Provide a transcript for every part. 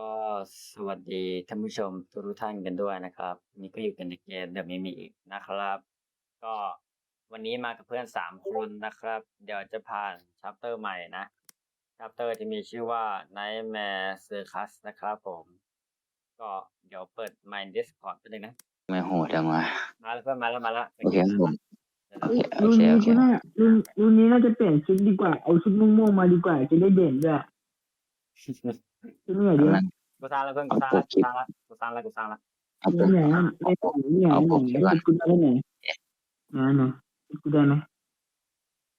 ก็สวัสดีท่านผู้ชมทุกท่านกันด้วยนะครับนี่ก็อยู่กันในเกมเดอะมิมิอีกนะครับ ก็วันนี้มากับเพื่อนสามคนนะครับ เดี๋ยวจะผ่านชัปเตอร์ใหม่นะชัปเตอร์ที่มีชื่อว่า Nightmare Circus นะครับผม ก็เดี๋ยวเปิด My Discord ไปเลยนะไม่โหดจังวะมาแล้วเพื่อนมาแล้วมาแล้วโอเคครับผมเดี๋ยวโอเราเครุ่นโอนี้เค ก็น่ารุ่นรุ่นนี้น่าจะเปลี่ยนชุดดีกว่า เอาชุดม่วงๆมาดีกว่าจะได้เด่นด้วย ชุดนี้ไหนดีวะกูสร้างแล้วเพื่อนกูสร้างแล้วกูสร้างแล้วกูสร้างแล้วกูสร้างแล้วเอาชุปุ๊ดบไหนอะไอ้ไหนไหนเอาไหผมนคิดว่าชุดกูได้ไหนไหนไหนชุดกูได้ไหม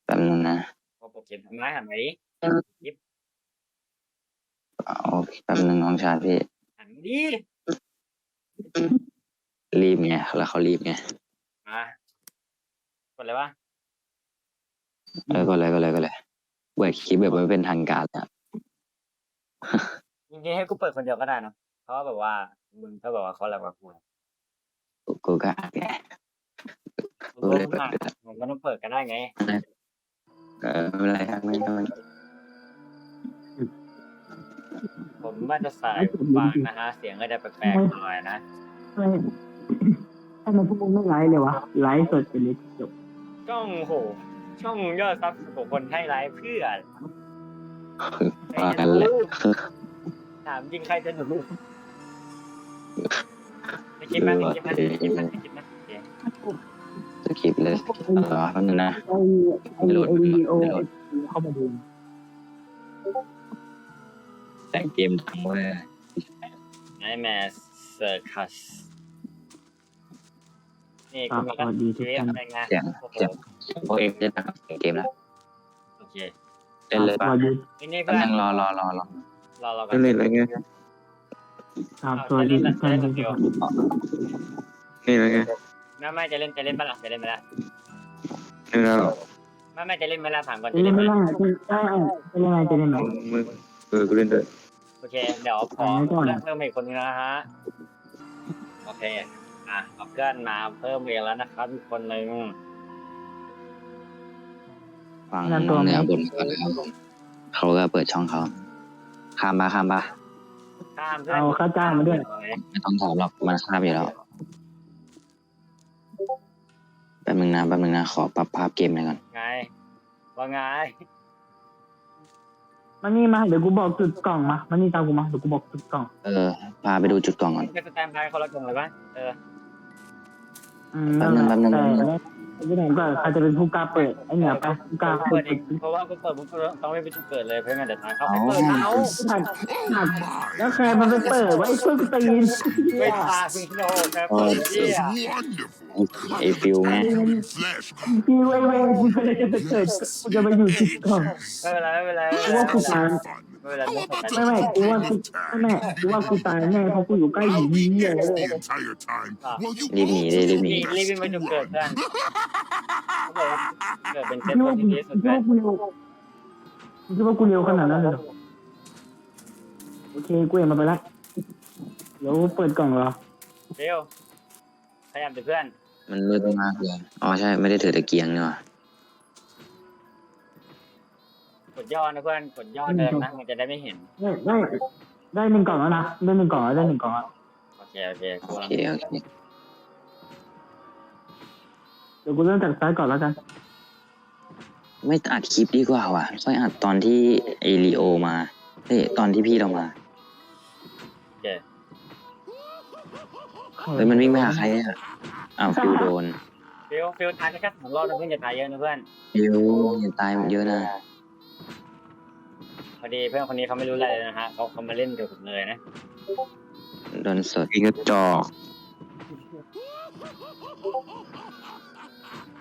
แป๊บนึงนะโอ้โหเข็มทำไมหันไหมโอเคแป๊บนึงน้องชายพี่หันมาดิรีบไงแล้วเขารีบไงมากดเลยวะเออก็เลยก็เลยก็เลยเปิดคลิปแบบไม่เป็นทางการอะ จริงๆให้กูเปิดคนเดียวก็ได้นะเพราะว่าแบบว่ามึงก็แบบว่าเขาแรงกว่ากูนะกูกูก็อ่านไงกูรู้มากมึงก็ต้องเปิดกันได้ไงเออไม่เป็นไรครับไม่ไม่ผมว่าจะใส่หูฟังนะฮะเสียงก็จะแปลกๆหน่อยนะทำไมทำไมพวกมึงไม่ไลฟ์เลยวะ ไลฟ์สดไปเลยจบ ช่องโหช่องยอดซับของคนให้ไลฟ์เพื่อ ว่ากันแหละถามจริงใครจะหนุไม่คิดไหมไม่คิดไหมไม่คิดไหมไม่คิดไหมโอเคสคริปต์เลยเออแป๊บนึงนะไอ้ไอ้ไอ้วิดีโอไอ้เข้ามาดูแต่งเกมดังเว้ยไนแมสเซอร์คัสนี่ครักูบมาสกันวัสดีทุเทกปท่านอะไรเงี้ยเสียงโอ้โหเสียงเสียงพวกเองเล่นนะครับเสียงเกมแล้วโอเค เล่นเลยสป่ะวัสดีนี่นี่แป๊เพื่บอนนึงรอรอรอรอรอเรากันเล่นอะไรเงี้ยครับสวัสดีทุกท่านทุกท่านนี่อะไรเงี้ยไม่ไม่จะเล่นจะเล่นปะล่ะจะเล่นไปแล้วนี่แล้วไม่ไม่จะเล่นไหมล่ะถามก่อนจะจะเล่เล่นนไหมไม่ได้จะเล่นจะเล่นจะเล่นไหม มึงเออกูเล่นด้วยโอเคเดี๋ยวขอเอาไว้ก่อนเริ่มเพิ่มอีกคนนึงนะฮะโอเคอะเอาเพื่อนมาเพิ่มอีกแล้วนะครับอีกคนนึง ฟังน้องเนื้อบนก่อนนะครับผมเขาก็เปิดช่องเขาข้ามปะข้ามปะข้ามเพื่อนเอาค่าจ้างมาด้วย ไม่ต้องถามหรอกมันข้ามอยู่แล้วแป๊บนึงนะแป๊บนึงนะขอปรับภาพเกมหน่อยก่อนไงว่าไงมานี่มาเดี๋ยวกูบอกจุดกล่องมามานี่ตามกูมาเดี๋ยวกูบอกจุดกล่อง เออพาไปดูจุดกล่องก่อนเป็นสแตมป์ไพคนละกลุ่มเลยปะเอออืมนั่นแหละแป๊บนึงแป๊บนึงแต่ ไม่ได้ก็ใครจะเป็นผู้กล้าเปิดไอ้เหนือไปผู้กล้าเปิเปิดดเองเพราะว่ากูเปิดปุ๊บกูต้องไม่ไปจุดเปิดเลยเพราะงั้นเดี๋ยวทางเขาเอาให้เปิดเอาผัดผัดแล้วใครมันไปเปิดไว้เพื่อนตีนไม่ทางคุณโนแค่เปิดเที่ย wonderful. ไอฟิวไง Flash พี่ไว้เว้ยกูเลยจะไปเปิดกูจะไปอยู่จุดกล่องไม่เป็นไรไม่เป็นไรกูว่ากูตาย fun. ไม่เป็นไรไม่เป็นไรไม่ไม่กูว่ากูไม่แม่กูว่ากูตายแน่เพราะกูอยู่ใกล้หินนี่เลย The entire time. Well, you รีบหนีดิรีบหนีรีบรีบวิ่งไปจุดเกิดเพื่อนเขาบอกว่าเกิดเป็นเซตคิดคว่านกูที่คิดีดสุดเพื่อว่านกูเร็วคิดว่ากูเร็วขนาดนั้นเลยเหรอโอเคกูเห็นมันไปละเดี๋ยวเปิดกล่องเหรอเร็วพยายามเพื่อนมันมืดมากเลย อ๋อใช่ ไม่ได้ถือตะเกียงนี่หว่ ดย่อนะเพื่อนกดย่อเดินนะมันจะได้ไม่เห็น ได้ได้ได้หนึ่งกล่องแล้วนะได้หนึ่งกล่องแล้วได้หนึ่งกล่องแล้วโอเคโอเคกูโอลังเคโอเคเดี๋ยวกูเริ่มจากซ้ายก่อนแล้วกันไม่อัดคลิปดีกว่าว่ะค่อยอัดตอนที่เอลิโอมาเฮ้ยตอนที่พี่เรามาโอเคเฮ้ยมันวิ่งไปหาใครอะอ้าวฟิวโดนฟิลฟิลทายแค่สองรอบนะเพื่อนอย่าทายเยอะนะเพื่อนฟิวอย่าตายเยอะนะ พอดีเพื่อนคนนี้เขาไม่รู้อะไรเลยนะฮะเขาเขามาเล่นเกี่ยวกับเลยนะโดนสดกินกระจอก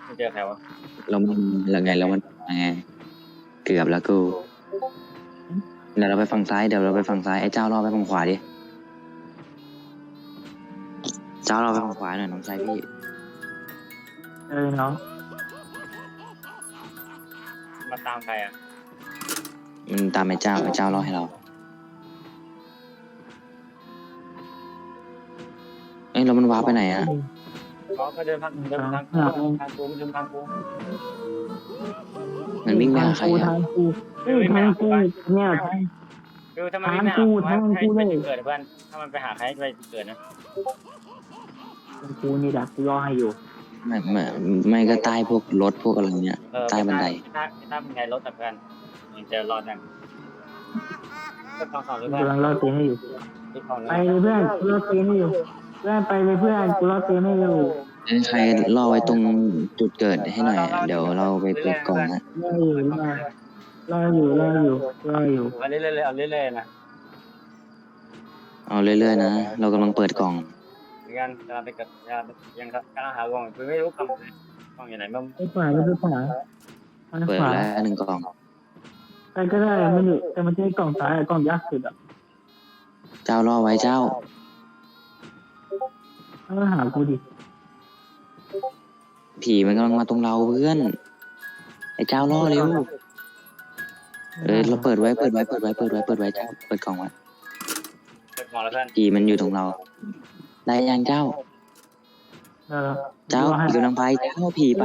ไม่เจอใครวะแล้วมันแล้วไงแล้วมันไงเกือบแล้วกูเดี๋ยวเราไปฝั่งซ้ายเดี๋ยวเราไปฝั่งซ้ายไอ้เจ้ารอไปฝั่งขวาดิเจ้ารอไปฝั่งขวาหน่อยน้องชายพี่เออเนาะมาตามใครอะ มันตามไอ้เจ้าไอ้เจ้ารอให้เราเอ้ยแล้วมันวาร์ปไปไหนอะเขาก็เดินทางเดินทางกูเดินทางกูเดินทางกูมันวิ่งไปหาใครกูอะทางกูเอ้ยทางกูเนี่ยทางคือถ้ามันไม่ทางกูหาทางให้กูไปเลยจุดเกิดเพื่อนถ้ามันไปหาใครไปจุดเกิดนะกูนี่ดักกูรอให้อยู่ไม่ไม่ไม่ก็ใต้พวกรถพวกอะไรเนี้ยเออใต้บันไดถ้าถ้าเป็นไงรถแต่เพื่อน มันจะรอดยังก็ทองสองหรือกูเปล่ากำลังรอเตียงให้อยู่ที่ทองไปเลยเพื่อนกูรอเตียงให้อยู่ เพื่อนไปเลยเพื่อนกูรอเตียงให้อยู่ใครล่อไว้ตรงจุดเกิดให้หน่อยอะเดี๋ยวเราไปเปิดกล่องฮะรออยู่รออยู่รออยู่รออยู่เอาเรื่อยๆเลยเอาเรื่อยๆนะเอาเรื่อยๆนะ เรากำลังเปิดกล่องเหมือนกันกำลังไปกับยังกำลังหากล่องคือไม่รู้กล่องไหนกล่องอยู่ไหนบ้างไปขวาไปขวาไปเปิดขวาแล้วหนึ่งกล่อง ไปก็ได้มันอยู่แต่มันจะกล่องซ้ายกล่องยากสุดอะเจ้าล่อไว้เจ้า ถ้าหากูดิผีมันกำลังมาตรงเราเพื่อน ไอ้เจ้าล่อเร็ว เออเราเปิดไว้เปิดไว้เปิดไว้เปิดไว้เปิดไว้เจ้าเปิดกล่องไว้เปิดกล่องแล้วเพื่อนผีมันอยู่ตรงเราได้ยังเจ้า เออเจ้าผีกำลังไปเจ้าผีไป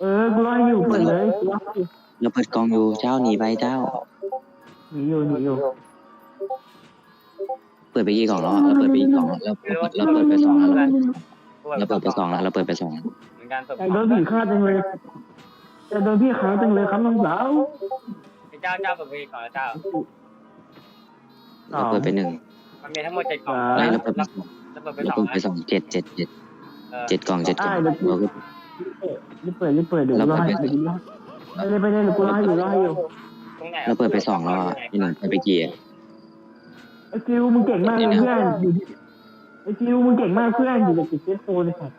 เออกูรออยู่เปิดเลยกูรออยู่ เราเปิดกล่องอยู่เจ้าหนีไปเจ้า หนีอยู่หนีอยู่เปิดไปกี่กล่องแล้วอะเราเปิดไปกี่กล่องแล้วเราเราเปิดไปสองแล้วเราเปิดไปสองแล้วเราเปิดไปสองเหมือนกันเปิดแต่โดนผีฆ่าจังเลยแต่โดนพี่ฆ่าจังเลยครับน้องสาวเจ้าเจ้าเปิดไปก่อนแล้วเจ้าสเราองเปิดไปหนึ่งมันมีทั้งหมดเจ็ดกล่องอะไรเราเปิดไปสองแล้วเปิดไปเราสองเปิดไปสองเจ็ดเจ็ดเจ็ดเออ เจ็ดกล่องเจ็ดกล่องเราก็ รีบเปิดรีบเปิดเดี๋ยวกูรอให้เดี๋ยวกูรอให้ ไปเลยไปเลยเดี๋ยวกูรอให้อยู่รอให้อยู่ตรงไหนเราเปิดไปสองแล้วอะพี่หนึ่งเปิดไปกี่อะไอ้ฟิวมึงเก่งมากเลยเพื่อนอยู่ไอ้ฟิวมึงเก่งมากเพื่อนอยู่กับติดเฟซโฟนเลยค่ะ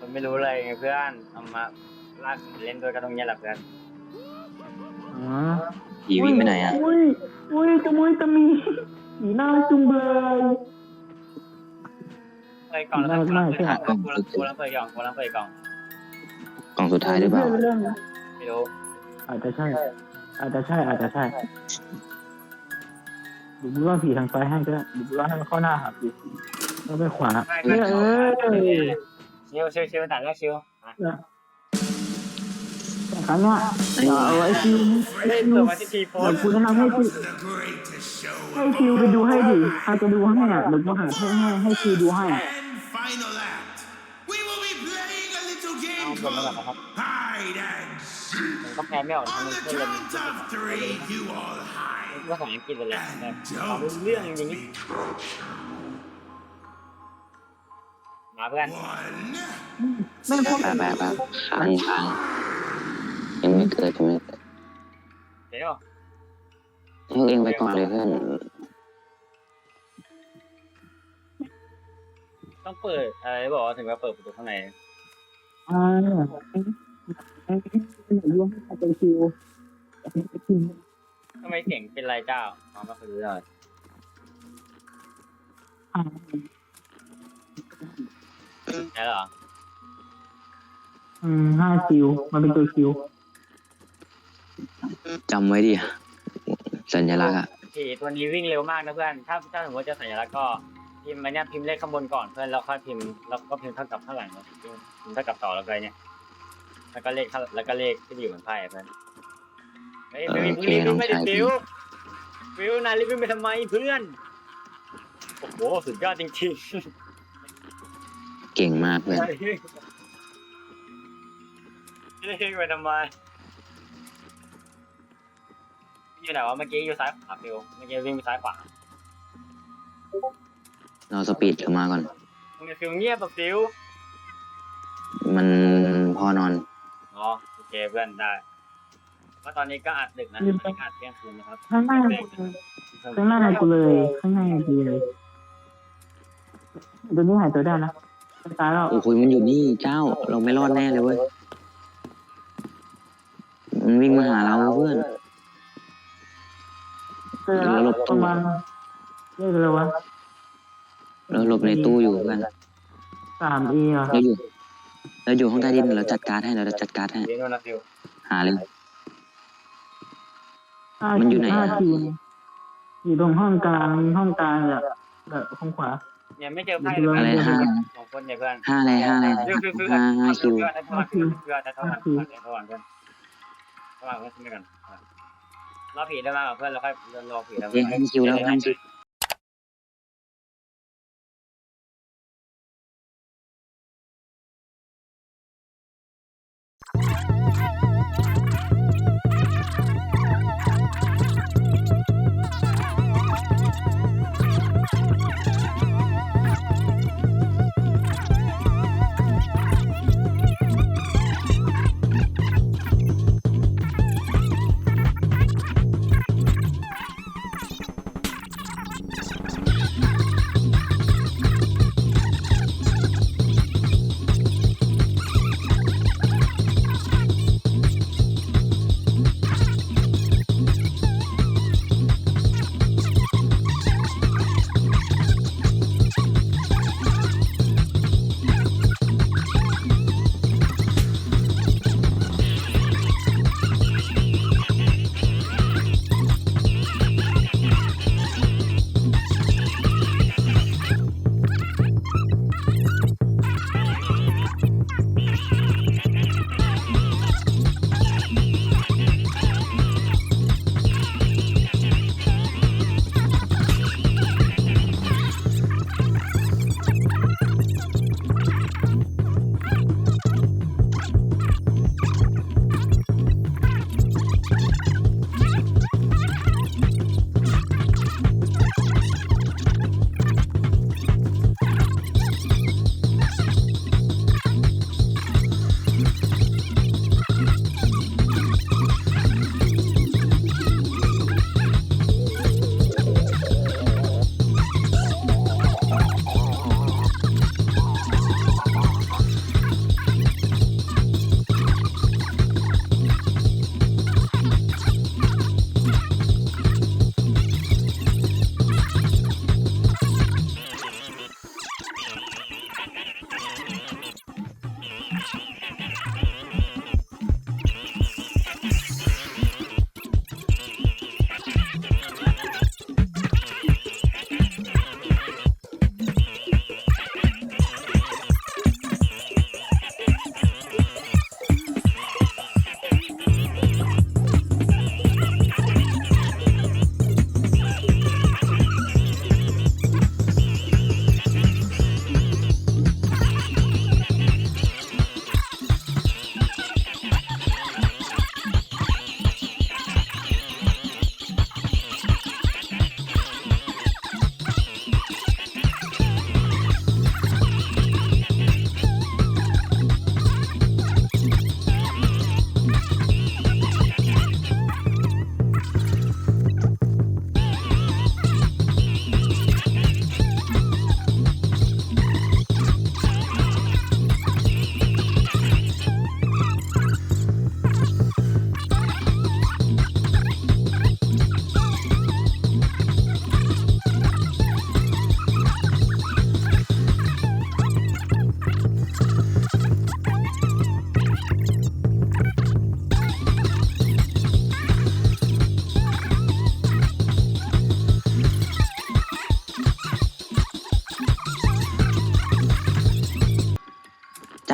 มันไม่รู้อะไรไงเพื่อนเอามาลากเล่นด้วยกันตรงนี้แหละเพื่อนอ๋อผีวิ่งไปไหนอะอุ้ยอุ้ยตะมุยตะมีผีหน้าจุงเบยเปิดกล่องแล้วกันกูรังกูรังกูรังเปิดกล่องกูรังเปิดกล่องกล่ องสุดท้ายหรือเปล่า เรื่องไม่รู้อาจจะใช่ อาจจะใช่ อาจจะใช่เดูว่าผีทางซ้ายให้ก็ได้เดูว่าให้มันเข้าหน้าหาผีแล้วไปขวาเออเออชิวชิวชิวต่างก็ชิวแต่ครั้งเนี้ยเอาไอ้ฟิวไอ้ฟิเปิวดมาที่ทีโฟเดี๋นยวกูแนะนำให้ฟิว The greatest show ให้ฟิวไปดูให้ดิใครจะดูให้อะเดี๋ยวกูหาให้ให้ให้ฟิวดูให้ little เอา game หมแล้ว called นะครับผมก็แพ้ไม่ออกทำ the เพื่อนเลยภาษาอังกฤษเลยและ and เอา don't เรื่องอย่างมาเพื่อนไม่พบแบบแบบแบบค้างค้างยังไม่เกิดยังไม่เกิดเดี๋ยวเองไปก่อนเลยเพื่อนต้องเปิดอะไรบอกว่าถึงว่าเปิดประตูข้างใน อ่าไอ้ไอ้ไอ้ร่วมให้เป็นฟิวทำไมเสียงเป็นไรเจ้าอ๋อไม่เคยรู้เลยอ่าใช่เหรอ อืมห้าคิว มันเป็นตัวคิว จำไว้ดิสัญลักษณ์อะผีตัวนี้วิ่งเร็วมากนะเพื่อน ถ้าถ้าสมมติจะสัญลักษณ์ก็ พิมพ์มาเนี่ยพิมพ์เลขข้างบนก่อนเพื่อนแล้วค่อยพิมพ์แล้วก็พิมพ์เท่ากับข้างหลังนะพิมพ์พิมพ์เท่ากับต่อแล้วไปเนี่ยแล้วก็เลขข้างแล้วก็เลขที่อยู่บนไพ่อะเพื่อนเฮ้ยไม่ไม่ไม่ไม่ได้ฟิวฟิวนายรีบวิ่งไปทำไมเพื่อนโอ้โหสุดยอดจริงๆเก่งมากเพื่อนเล่นไปทำไมอยู่ไหนวะเมื่อกี้อยู่ซ้ายขวาฟิวเมื่อกี้วิ่งไปซ้ายขวา เราสปีดกลับมาก่อนทำไมฟิวเงียบแบบฟิวมันพอนอน อ๋อโอเคเพื่อนได้เพราะตอนนี้ก็อัดดึกนะตอนนี้ก็อัดเที่ยงคืนนะครับข้างหน้าข้างหน้ากูเลย ข้างหน้ากูเลยตัวนี้หายตัวได้นะตายแล้วโอ้โหมันอยู่นี่เจ้า เราไม่รอดแน่เลยเว้ย มันวิ่งมาหาเราเพื่อนเจอแล้วประมาณเรียกอะไรวะ เราหลบในตู้อยู่กันสามเอเหรอเราอยู่เราอยู่ห้องใต้ดินเราจัดการให้เราจัดการให้หาเลย ห้ามันอยู่ไหนอะอยู่ตรงห้องกลางห้องกลางแบบแบบข้างขวา Ya me quedo para อะไร el ห้า Con con ห้าอะไรห้าอะไรห้าห้าคิว รอผีได้บ้างเพื่อนเราค่อยรอผีแล้ว ห้าคิวแล้วห้าคิว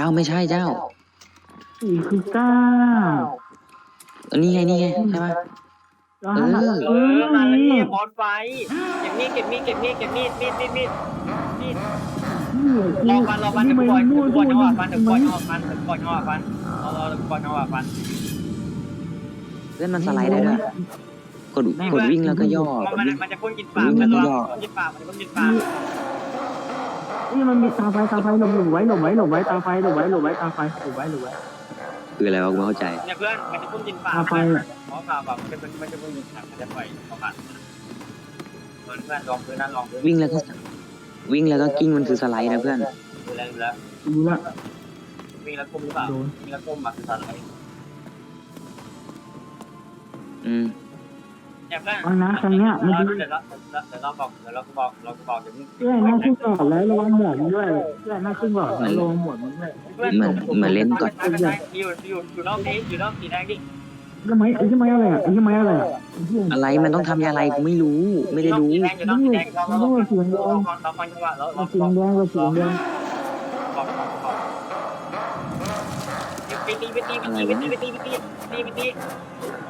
จ้าไม่ใช่เจ้า สี่คือเก้าเออนี่ไงนี่ไงใช่ปะ แล้วเออหันหลังเออมาแล้วนี่บอสไฟเก็บมีดเก็บมีดเก็บมีดเก็บมีดมีดมีดมีดมีดรอฟันรอฟันเดี๋ยวกูบอลเดี๋ยวกูบอลจังหวะฟันเดี๋ยวกูบอลจังหวะฟันเดี๋ยวกูบอลจังหวะฟันรอรอเดี๋ยวกูบอลจังหวะฟันเพื่อนมันสไลด์ได้ด้วยกดกดวิ่งแล้วก็ย่อมันกดมันวิ่ง มันจะพ่นกินปากวิ่งมันแล้วจะก็ย่อพ่นกินปากมันจะพ่นกินปาก นี่มันมีตาไฟตาไฟหลบหลบไว้หลบไว้หลบไว้ตาไฟหลบไว้หลบไว้ตาไฟหลบไว้หลบไว้คืออะไรวะกูไม่เข้าใจ เนี่ยเพื่อนมันจะพ่นกินปาตาไฟอะเพราะปาแบบมันจะมันจะพ่นกินปากมันจะปล่อยออกมาเพื่อนเพื่อนลองพื้นนั่นลองพื้นวิ่งแล้วก็วิ่งแล้วก็กิ้งมันคือสไลด์นะเพื่อนดูแลดูแลรู้ละวิ่งแล้วก้มหรือเปล่าโดนวิ่งแล้วก้มมาคืออะไรอืม เนี่ยเพื่อนฟังนะครั้งเนี้ยมันจะเดี๋ยวเราเดี๋ยวเราบอกเดี๋ยวเราบอกเราบอกเดี๋ยวมึงเพื่อนหน้าขึ้นก่อนแล้วระวังหมวกมันด้วยเพื่อนหน้าขึ้นก่อนแล้วระวังหมวกมันด้วยเพื่อนเหมือนเหมือนเล่นก่อน อยู่อยู่อยู่นอกนี้อยู่นอกสีแดงดิไอ้ไม้ไอ้ไม้อะไรอะไอ้ไม้อะไรอะไอ้เหี้ยอะไรมันต้องทำอะไรกูไม่รู้ ไม่ได้รู้ อยู่นอกสีแดงเราเราเราเราฟังจังหวะเราเราเราสีแดงเราสีแดงบอกบอกบอกไปตีไปตีไปตีไปตีไปตีไปตีไปตี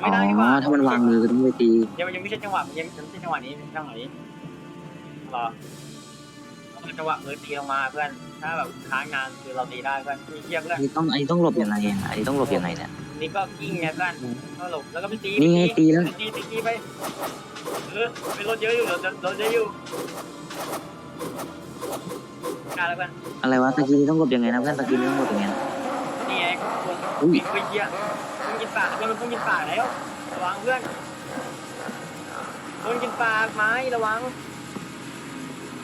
ไปตีไม่อ๋ได้ดีกว่าอถ้ามันวางมือก็ต้องไปตียังยังไม่ใช่จังหวะยังยังไม่ใช่จังหวะนี้ไม่ใช่จังหวะนี้รอต้องเป็นจังหวะมือตีลงมาเพื่อน ถ้าแบบค้างนานคือเราตีได้เพื่อนมีเทียบเพื่อนอันนี้ต้องอันนี้ต้องหลบยังไงอะอันนี้ต้องหลบยังไงเนี่ย นี่ก็กิ้งไงเพื่อนก็หลบแล้วก็ไปตีนี่ไงตีแล้ว ตีตีตีไปเออเป็นรถเยอะอยู่รถรถเยอะอยู่กล้าแล้วเพื่อนอะไรวะตะกี้นี่ต้องหลบยังไงนะเพื่อนตะกี้นี่ต้องหลบยังไงนะนี่ไงอุ้ย เฮ้ยเหี้ย มึงกินปากเพื่อนมึงกินปากแล้วระวังเพื่อนมึงกินปากไม้ระวัง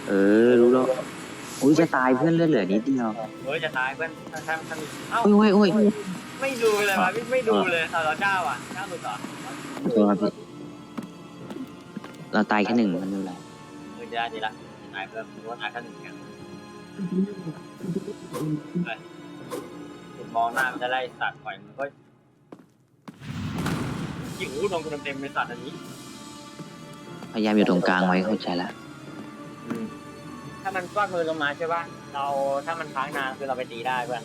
เออรู้แล้วอุ้ยจะตายเพื่อนเลือดเหลือนิดเดียวเฮ้ยจะตายเพื่อนถ้าถ้าถ้าเอ้าโอ้ยโอ้ยโอ้ยไม่ดูเลยวะไม่ไม่ดูเลยเอาเราเจ้าอะเจ้าหลุดเหรอโทษครับพี่เราตายแค่หนึ่งมันไม่เป็นไรเออจะได้ดีละตายเพิ่มรู้ว่าตายแค่หนึ่งกันคุณมองหน้ามันจะไล่สัตว์ปล่อยมันก็ ยิงหูลงกูเต็มๆเลยสัตว์อันนี้พยายามอยู่ตรงกลางไว้เข้าใจละถ้ามันกว้างมือลงมาใช่ป่ะเราถ้ามันค้างนานคือเราไปตีได้เพื่อน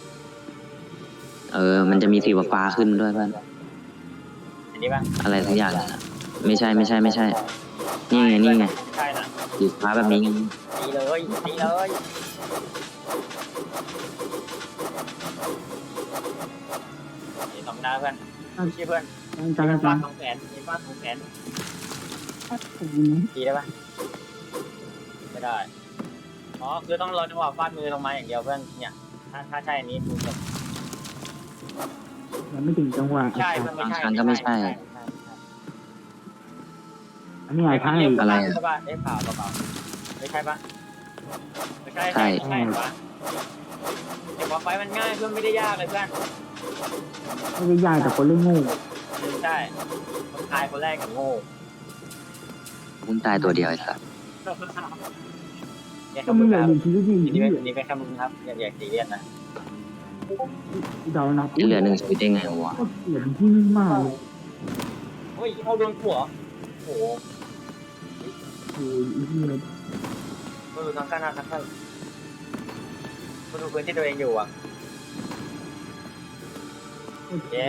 เออ มันจะมีสีฟ้าๆขึ้นด้วยเพื่อนอันนี้ป่ะอะไรสักอย่างน่ะไม่ใช่ไม่ใช่ไม่ใช่ นี่ไงนี่ไงใช่น่ะสีฟ้าแบบนี้ไงตีเลยตีเลยนี่ต้องได้เพื่อนไม่ใช่เพื่อน จานจานฟาจาดนสองแสนมีฟาดสองแสนตีได้ปะไม่ได้ อ๋อ คือต้องรอจังหวะฟาดมือลงมาอย่างเดียวเพื่อน เนี่ย ถ้าถ้าใช่อันนี้ถูกจบยังไม่ถึงจังหวะใช่เพื่อนไม่ใช่บางครั้งก็ไม่ใช่ อันนี้หลายครั้งเรีอียกอะไรอะใช่ปะเอ๊ะเปล่าเปล่าเปล่าไม่ใช่ปะไม่ใช่ ใช่ใช่ ปะเก็บความไฟมันง่ายเพื่อนไม่ได้ยากเลยเพื่อนไม่ได้ยากแต่คนเล่นโง่อืมใช่คนทายคนแรกกับโง่มึงตายตัวเดียวไอ้สัสเนี่ยก็ขอบมึคุงณอคย่ารับหนีชีวิตดิอันนี้ที่เป็นอันนี้เป็นแค่มึงครับอย่าอย่าซีเรียสนะเดานะที่เหลือหนึ่งชีวิตได้ไงวะก็เกลียดที่นี่มากเลยโอ้ยเอาโดนขัวโอ้โหโอ้ยอีเหี้ยมาดูทางข้างหน้าทางข้าง มาดูพื้นที่ตัวเองอยู่อะเย้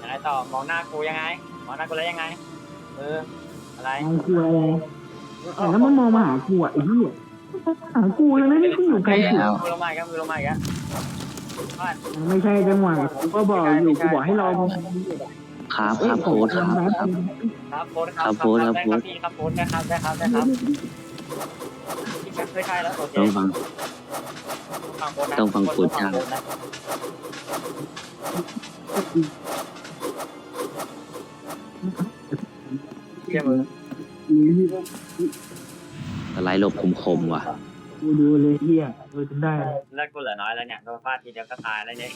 ยังไงต่อมองหน้ากูยังไง มองหน้ากูแล้วยังไงเอออะไรมองกูอะไรแต่แล้วมันมองมาหากูอะไอ้เหี้ยหากูเลยนะนี่กูอยู่ไกลสุดมือลงมาอีกครับมือลงมาอีกครับฟาดไม่ใช่จังหวะกูก็บอกอยู่กูบอกให้รอมึงครับครับโค้ดครับครับครับโค้ดครับครับโค้ดครับได้ครับพี่ครับโค้ดได้ครับได้ครับได้ครับพี่ชัก ไม่ใช่แล้วโอเคต้องฟัง ฟังโค้ดนะต้องฟังโค้ดต้องฟังจ้าโค้ดนะเชื่อมืออะไรหลบคมๆว่ะ กูดูเลยเหี้ยดูจนได้เลิกกูเหลือน้อยแล้วเนี่ยโดนฟาดทีเดียวก็ตายแล้วเนี่ย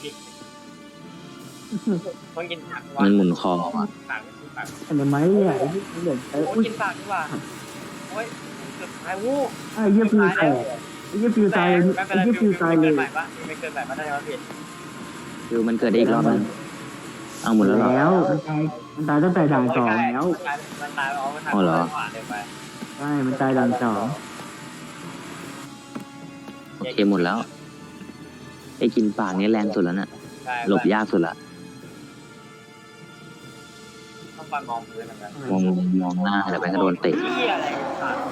ต้องกินผักวะมันหมุนคอว่ะ ผักผัก แต่ทำไมเนี่ยไอ้เหี้ยไอ้โอ้อุ้ยยกินผักดีกว่าโอ้ย เกือบตายวู้ไอ้เหี้ยฟิวแตกไอ้เหี้ยฟิวตายเลยไม่เป็ไอ้นไรเหี้ยฟิวตายเลเกิยนใหม่ปะไม่เกินใหม่ปะได้ไหมผิดคือมันเกิดได้อีกรอบนึงเอาหมดแล้วเหรอแล้วมันตายมันตายตั้งแต่ด่านสองแล้ว มันตายอ๋อมันตายอ๋อเหรอขวาเลยไปใช่ มันตายด่านสองโอเคหมดแล้วไอ้กินปากนี่แรงสุดแล้วน่ะ ใช่หลบยากสุดละ ต้องฟังมองพื้นนะครับมองมองหน้าเดี๋ยวไปก็โดนเตะเหี้ยอะไรสัตว์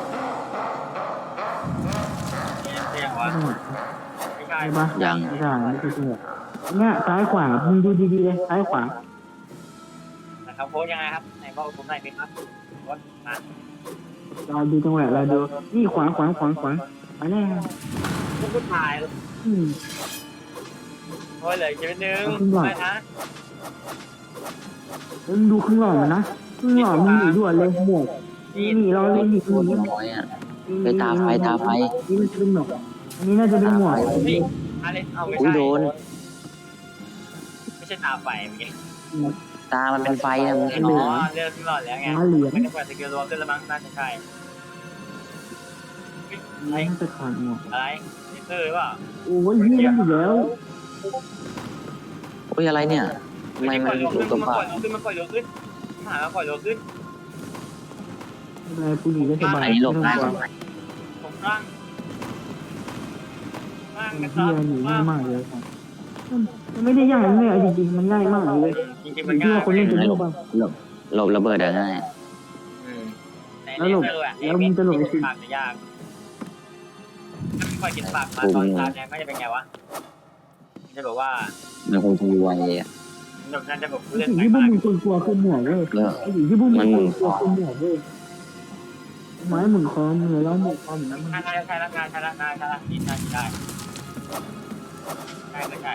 เนี่ยเสียงวะจังหวะไม่ใช่ใช่ปะยังไม่ใช่ไม่ใช่เนี่ยซ้ายขวามึงดูดีๆเลยซ้ายขวานะครับโค้ชยังไงครับไหนบอกผมหน่อยสิครับโค้ชมาเราดูจังหวะเราดูนี่ขวาขวาขวาขวาไปแล้พวกกูถ่ายอืมโอ้ยเหลยชีวิตหนึ่งเอาขึ้นน่อยไม่ฮะ แล้วมึงดูครึ่งหลอดมันนะครึ่งหลอดมึงหนีด่วนเลยหมวกนี่นี่เราเล่นหนีตัวหนีน้อยอะ ไปตาไฟตาไฟนี่มันจะเป็นหมวกอันนี้น่าจะเป็นหมวกนี่อะไรเอาไม่อุ้ยใช่โดน ไม่ใช่ตาไฟเมื่อกี้ตามันเป็นไฟอะมึงเห็นอ๋ไหมอเลือกที่หลอดแล้วไงม้าเหลืองไม่ได้เปิดสกิลรวมขึ้นแล้วมั้งน่าจะใช่นี่น่าจะขาดหมวกอะไรนี่คือหรือเปล่าโอ้ยยี่มันอยู่แล้วโอ้ยอะไรเนี่ย ทำไมมันปล่อยถูกขึ้ตัวนปาปล่กอยขึ้นมันปล่อยเร็วขึ้นหาแล้วปล่อยเร็วขึ้นไม่เป็นไรกูหนีได้สบายอันนี้หลบได้ไม่ต้องกลัวผมร่างร่างไอ้นะครัเหี้บยหนีร่าง่ายงมากเลยครับมันไม่ได้ยากเลยเอาจริงๆมันง่ายมากเลยจริงๆมันที่ง่ายว่าคนเล่นจะรู้บ้างหลบหลบระเบิดอะง่ายอืมในแล้วหลบเนเธอร์อะแล้วมึงจะหลบไอ้ไปสิปากจะยากถ้ามีคนกินปากมาตอนตาแดงก็จะเป็นไงวะมันจะบอกว่ามันคงจะไวอะ แบบนั้นจะแบบไอ้เล่นสิ่งไปที่พวกมากมึงควรกลัวคือหมวกเว้ยแล้วไอ้สิ่งที่พวกมึงมันหมุควรนกลัวคือหมวกเว้ยไม้หมุนคอมือแล้วหมวกคอเหมือนนั้นมันใช่ใช่ใช่ละงานใช่ละงานใช่ละนี่ได้ได้ใช่ไม่ใช่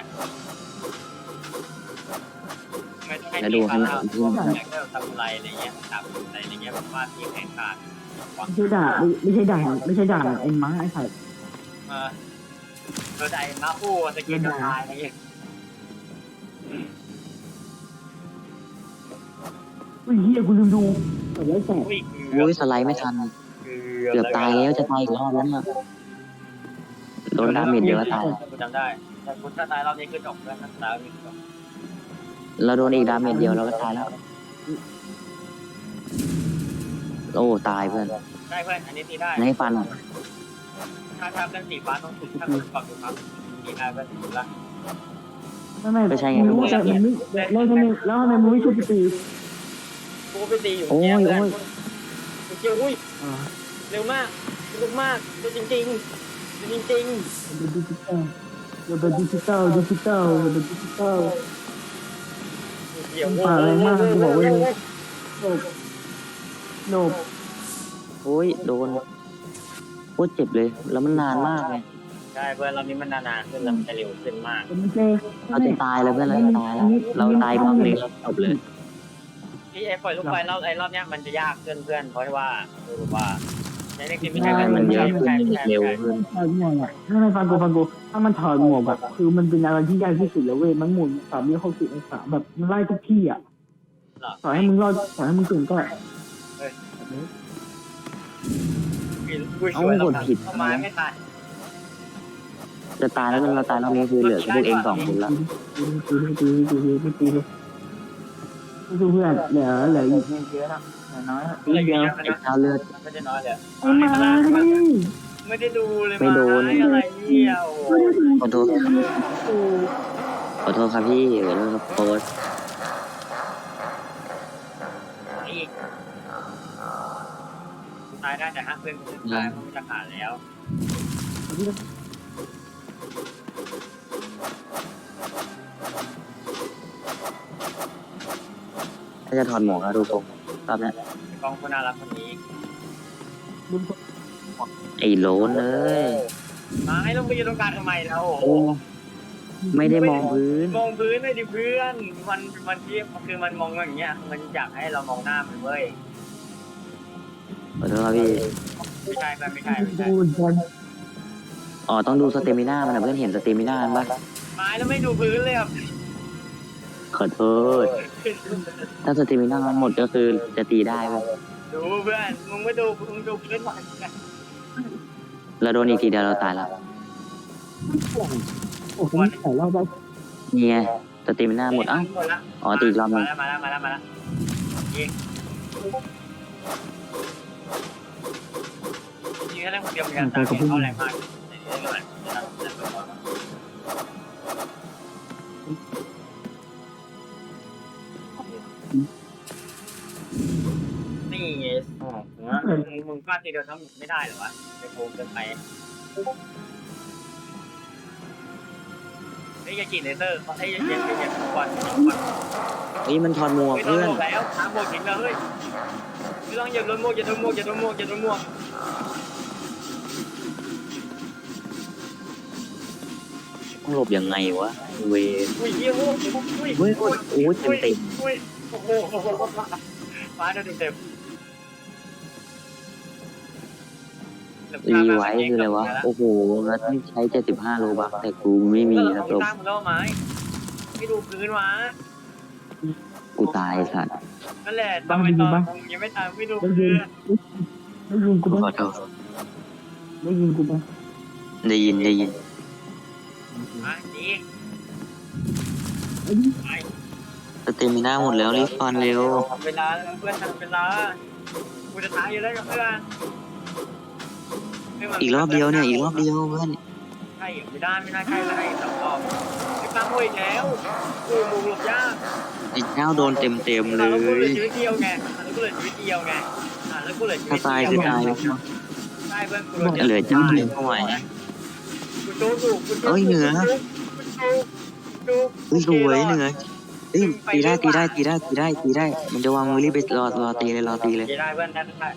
ไม่ให้แล้วดูข้างหลังพวกอย่างเช่นทำอะไรอะไรเงี้ยทำอะไรอะไรเงี้ยแบบว่าที่แข่งขาดไม่ใช่ด่าไม่ไม่ใช่ด่าไม่ใช่ด่าไอ้ม้าไอ้สัตว์เออเราใจมาคู่สกินตายอะไรเงี้ย อุ้ยเฮียกูลืมดูแต่ไว้แต่อุ้ยโอ้ยสไลด์ไม่ทัน เกือบตายแล้วจะตายอีกรอบแล้วเนี่ยโดนดาเมจเดียวก็ตายกูจำได้ แต่คุณถ้าตายรอบนี้คือจบแล้วนะตายรอบนี้คือจบเราโดนอีกดาเมจเดียวเราก็ตายแล้ว โอ้ตายเพื่อนได้เพื่อน อันนี้ตีได้ ให้ฟัน ถ้าถ้าเป็นสีฟ้าต้องถูกถ้าเป็นกรอบอยู่ครับตีได้เพื่อนถูกละไม่ไม่รู้แต่มันไม่แล้วทำไมแล้วทำไมมึงไม่ช่วยกูตี กูไปตีอยู่โอ้ยเนี่ยเพื่อนโอ้ยกูเจียวอุ้ยอ่าเร็วมากเร็วมากเร็วจริงจริงๆเร็วจริงเป็นดิจิตอลเราเป็นดิจิตอลดิจิตอลเราเป็นดิจิตอลๆเดี๋ยวป่าแรงมากกูบอกไว้เลยโนบโนบโอ้ยโดนโคตรเจ็บเลย แล้วมันนานมากไงใช่เพื่อนเรานี้มันนานๆขึ้นแล้วมันจะเร็วขึ้นมากมันเจเราจะตายแล้วเพื่อนเราจะตายแล้วเราตายรอบนึงจบเลย ที่ไอ้ปล่อยลูกไฟรอบไอ้รอบเนี้ยมันจะยากขึ้นเพื่อนเพราะว่าคือว่าในเรื่องที่ไม่ใช่ใช่มันเยอะไม่ขึ้นใช่ไม่ใช่เร็วไม่ใช่ขึ้นถอดหมวกอะถ้าไม่ฟังกูฟังกูถ้ามันถอดหมวกแบบคือมันเป็นอะไรที่ยากที่สุดแล้วเว้ยมันหมุนสามร้อยหกสิบองศาแบบมันไล่ทุกที่อะหรอต่อให้มึงรอดต่อให้มึงตื่นก็เอากดผิดเข้ามาไม่ทันจะตายแล้วเราตายรอบนี้คือเหลือแค่พวกเองสองคนละตีตีตีตีตีตีตีดู เพื่อนเหลือเหลืออีกไม่เยอะนะเหลือน้อยตีเดียวไอ้เท้าเลือดไม่ได้น้อยเลยไอ้มาดิไม่ได้ดูเลยไม่โดนอะไรเนี่ยโอ้โหขอโทษขอโทษครับพี่ขอโทษครับโค้ชอีกตายได้แต่ห้าเพื่อนกูตายเพราะมันจะขาดแล้ว ถ้าจะถอดหมวกแล้วดูตรงรอบเนี้ยกองคนน่ารักคนนี้ไอ้โหลนเลยมาให้ลงไปยืนตรงกลางทำไมแล้วโอ้โหโอ้ไม่ได้มองพื้น มองพื้นเลยดิเพื่อน มันมันที่คือมันมองอย่างเงี้ย มันอยากให้เรามองหน้ามันเว้ยขอโทษครับพี่ไม่ใช่เพื่อนไม่ใช่ไม่ใช่ดูบอลอ๋อต้องดูสเตมิน่ามันนะเพื่อนเห็นสเตมิน่ามันปะไม้แล้วไม่ดูพื้นเลยอะขอโทษ ถ้าสเตมิน่ามันหมดก็คือจะตีได้ปะดูเพื่อนมึงไม่ดูมึงดูพื้นหน่อยเราโดนอีกทีเดียวเราตายแล้วโอ้โหใส่รอบได้นี่ไงสเตมิน่าหมดอ้าวหมดละอ๋อตีอีกรอบหนึงมาแล้วมาแล้วมาแล้วมาแล้วยิงยิงแค่แรงคนเดียวเหมือนกันแต่เขาแรงมาก มึงมึงฟาดทีเดียวทั้งไม่ได้หรอวะไปโกงเกินไปไอ้ยาจีเลเซอร์ไอ้ยาเย็นย็นก่อนก่อนเฮ้ยมันถอดหมวกไม่ต้องเพื่อนมแล้วทางหมวกจริงแล้วเฮ้ยไม่ต้องอย่าโดนหมวกอย่าโดนหมวกอย่าโดนหมวกอย่าโดนหมวกต้องหลบยังไงวะ เวอุ้ยเฮียโอ้ยอุ้ยเฮ้ยโอ้ยโอ้ยเต็มเต็มอุ้ยโอ้โหฟ้าเต็มเต็ม รีไว้คืออะไรวะ โอ้โห แล้วนี่ใช้เจ็ดสิบห้าโลบักแต่กูไม่มีมีนะคจรับบตั้งแล้วไม้ไม่ดูพื้นวะ กูตายไอ้สัตว์นั่นแหละทำไมตอนมึงยังไม่ตามไม่ดูได้พื้ยินนได้ยินกูขบ้าอโทษได้ยินกูบ้างได้ยินได้ยินมาดีสเตมิน่าหมดแล้วรีบฟันเร็วเวลาเพื่อนทำเวลากูจะตายอยู่แล้วกับเพื่อน อีกรอบเดียวเนี่ยอีกรอบเดียวเพื่อนใช่ไม่ได้ไม่ได้ใช่ไม่ได้สองรอบตามมวยอีกแล้วโอ้โหหลบยากไอ้เจ้าโดนเต็มเต็มๆเลอะแล้วกูเหลืยอชีวิตเดียวไงอะแล้วกูเหลือชีวิตเดียวไงอะแล้วกูเหลือชีวิถ้าตตายเดีคือวตายใช่เพื่อนกูเหลือเจ้าเดียวเข้าไว้กูจูกูกูจูเอ้ยเหนือกูจูกูจูเฮ้ยสวยเหนือเฮ้ยตีได้ตีได้ตีได้ตีได้ตีได้ มันจะวางมือรีบไปรอรอตีเลยรอตีเลยตีได้เพื่อนได้ได้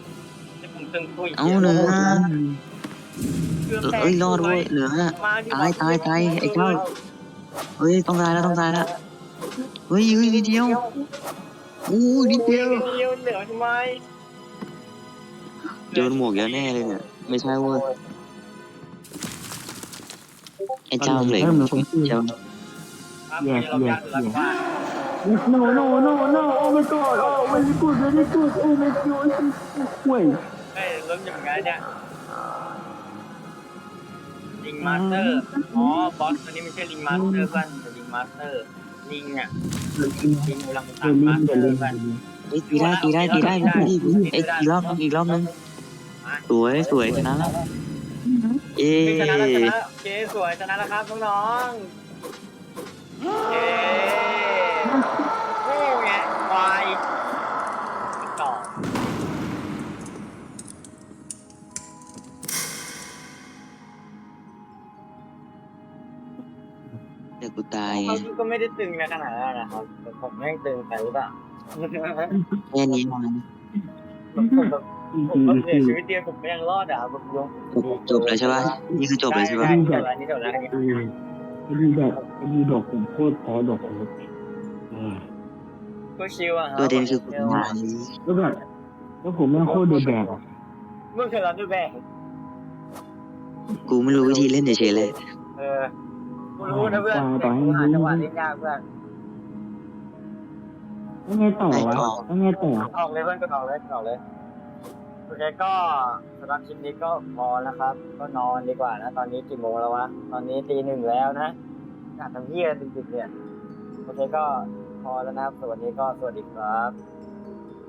ที่ผมตึงคุยเอาเหนือกืบแตก เอ้ยรอดเว้ยเหนือมาดิตายตายตายไอ้เจ้าเฮ้ยต้องตายแล้วต้องตายแล้วเฮ้ยเฮ้ยนิดเดียวอู้นิดเดียวเดียวเหลือทำไมโดนหมวกเยอะแน่เลยเนี่ยไม่ใช่เว้ยไอ้เจ้าเหล็กเจ้าครับเรายากสุดแล้วว่า no no no no oh my god oh very good very good oh my god ห่วยเฮ้ยล้มอย่างไงเนี่ย ลิงมาสเตอร์ อ๋อ บอสตัวนี้ไม่ใช่ลิงมาสเตอร์เพื่อนแต่ลิงมาสเตอร์ ลิงเนี่ยลิงกำลังเดตามลิมาสเดเตอร์ลิเพื่อนเฮ้ยตีได้ตีได้ตีได้ตีได้ไอ้ยอีกรอบนึงอีกรอบนึงสวยสวยชนะแล้วเอ๊ชนะแล้วชะนะโอเคสวยชนะแล้วครับน้องๆเอ๊ กูตายไงเขาก็ไม่ได้ตึงในขนาดนั้นนะครับแต่ผมแม่งตึงไปหรือเปล่าแค่นี้มันผมผมแบบผมก็เสียชีวิตเดียวผมก็ยังรอดอะผมยงจบจบแล้วใช่ป่ะนี่คือจบเลยใช่ป่ะได้ได้จบแล้วนี่จบแล้วนี่เออไอ้ดีดอกไอ้ดีดอกผมโคตรพอดอกผมเออก็ชิวอะตัวเด่นคือกูมาแล้วแบบแล้วผมแม่งโคตรเดือดแดกอะมึงเคยรับด้วยแบงกูไม่รู้วิธีเล่นเฉยๆเลยเออ กูรู้นะเพื่อนแต่กูหาจังหวะเล่นยากเพื่อนแล้วไงต่อวะแล้วไงต่อออกเลยเพื่อนก็ออกเลยออกเลยโอเคก็สำหรับคลิปนี้ก็พอแล้วครับ ก็นอนดีกว่านะ ตอนนี้กี่โมงแล้ววะ ตอนนี้ตีหนึ่งแล้วนะกาดทำเพี้ยดึกๆเนี่ย โอเคก็พอแล้วนะครับสวัสดีก็สวัสดีครับ